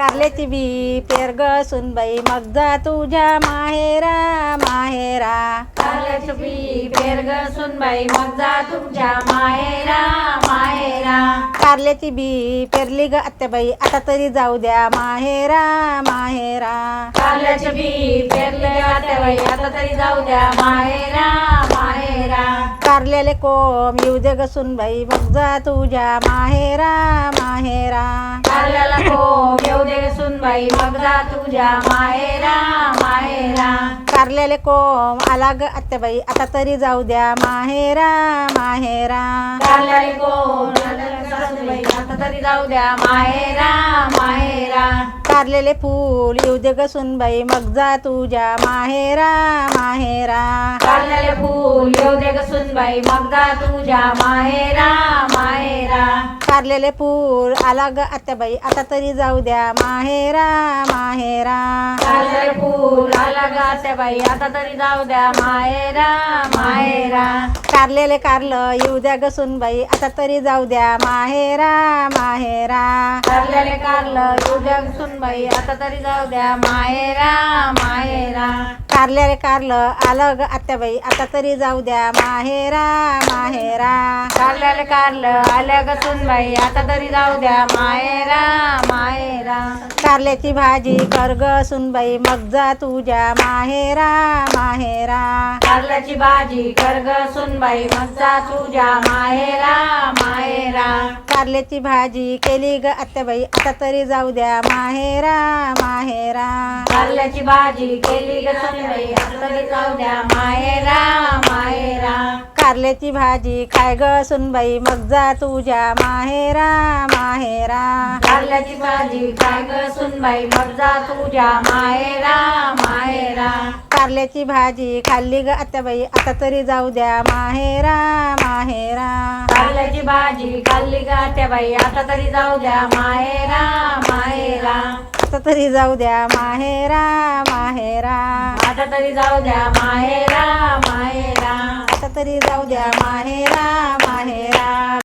कारल्याची बी पेर ग सुनबाई मग जा तुझ्या माहेरा माहेरा. कारल्याचं बी पेर ग सुनबाई मग जा तुमच्या माहेरा माहेरा. कारल्याची बी पेरली ग आत्याबाई आता तरी जाऊ द्या माहेरा माहेरा. कारल्याचं बी पेरले आत्याबाई आता तरी जाऊ द्या माहेरा माहेरा. कारल्याले कोम येऊ दे ग सुनबाई मग जा तुझ्या माहेरा जा तुझ्या माहेरा माहेरा कारल्याले कोम आला ग आत्याबाई आता तरी जाऊ द्या. माहेरा माहेरा कारल्याला को सुनबाई आता तरी जाऊ द्या. माहेरा माहेरा कारलेले फूल येऊ दे ग सुनबाई. मग जा तुझ्या. माहेरा माहेरा कारलेले फूल येऊ दे ग सुनबाई. मग जा तुझ्या. माहेरा कारलेले फूल आला ग आत्याबाई आता तरी जाऊ द्या. माहेरा माहेरा कारल्याले फूल आला ग बाई. आता तरी जाऊ द्या. माहेरा माहेरा कारलेले कारलं येऊ द्या ग सुनबाई. आता तरी जाऊ द्या. माहेरा माहेरा कारल्याले कारलं येऊ द्या ग सुनबाई. आता तरी जाऊ द्या. माहेरा माहेरा कारलेले कारलं. आलं ग आत्याबाई. आता तरी जाऊ द्या. माहेरा माहेरा. कारल्याले कारलं. आल्या ग सुनबाई. आता तरी जाऊ द्या. माहेरा माहेरा. कारल्याची भाजी कर ग सुनबाई. मग जा तुझ्या माहेरा माहेरा. कारल्याची भाजी कर ग सुनबाई. मग जा तुझ्या माहेरा कारल्याची भाजी केली ग आत्याबाई. आता तरी जाऊ द्या. माहेरा माहेरा कारल्याची भाजी केली ग सुनबाई आता तरी जाऊ द्या. माहेरा माहेरा कारल्याची भाजी खाय ग सुनबाई. मग जा तुझ्या. माहेरा माहेरा कारल्याची भाजी काय ग सुनबाई. मग जा तुझ्या. माहेरा कारल्याची भाजी खाल्ली ग. आत्याबाई आता तरी जाऊ द्या. माहेरा माहेरा कारल्याची भाजी खाल्ली का त्या बाई. आता तरी जाऊ द्या. माहेरा माहेरा आता तरी जाऊ द्या. माहेरा माहेरा आता तरी जाऊ द्या. माहेरा माहेरा आता तरी जाऊ द्या. माहेरा